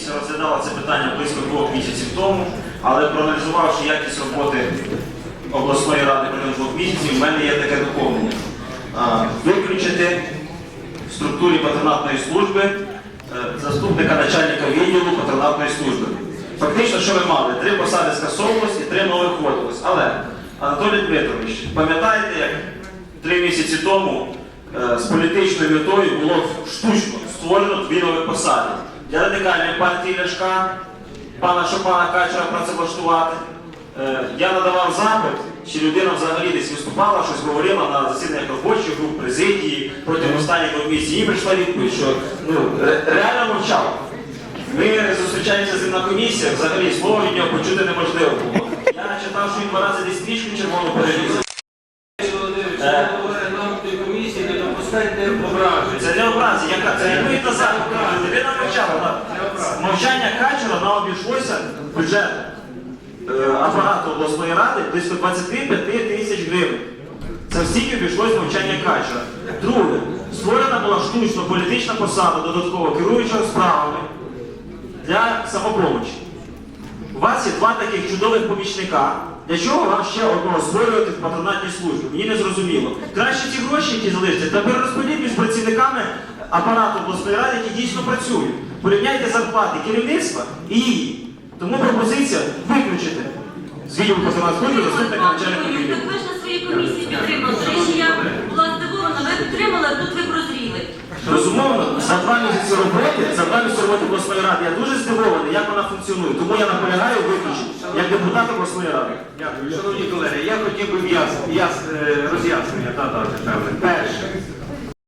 комісія розглядала це питання близько двох місяців тому, але проаналізувавши якість роботи обласної ради протягом двох місяців, в мене є таке доповнення. Виключити в структурі патронатної служби е, заступника начальника відділу патронатної служби. Фактично, що ви мали? Три посади скасовувалось і три нових вводилось. Але, Анатолій Дмитрович, пам'ятаєте, як три місяці тому е, з політичною метою було штучно створено дві нові посади. Для радикальної партії Ляшка, пана Шопана Качера працевлаштувати. Е, Я надавав запит, чи людина взагалі десь виступала, щось говорила на засіданнях робочих груп, президії протягом останніх місяців. Їй прийшла відповідь, що ну, реально мовчав. Ми зустрічаємося з ним на комісіях, взагалі слово від нього почути неможливо було. Я читав, що він два рази десь стрічку червону переліз. Комісії не допускайте. Це не образи, яка це відповідь на захід. Людина мовчала. Мовчання Качера нам обійшлося бюджет е, апарату обласної ради близько 25 тисяч гривень. Це стільки обійшлось мовчання Качера. Друге, створена була штучно політична посада додатково керуючого справами для самопомочі. У вас є два таких чудових помічника. Для чого вам ще одного створювати в патронатній службі? Мені не зрозуміло. Краще ці гроші, які залишаться, та перерозподіліть між працівниками апарату обласної ради, які дійсно працюють. Порівняйте зарплати керівництва і її. Тому пропозиція виключити з відділу патронатної служби заступника начальника Так ви ж на своїй комісії підтримали. Речі, я була здивована, ви підтримали, а тут ви прозріли. Безумовно, за два місяці роботи, за два обласної ради, я дуже здивований, як вона функціонує. Тому я наполягаю виключити, як депутат обласної ради. Дякую. Шановні колеги, я хотів би е, роз'яснення.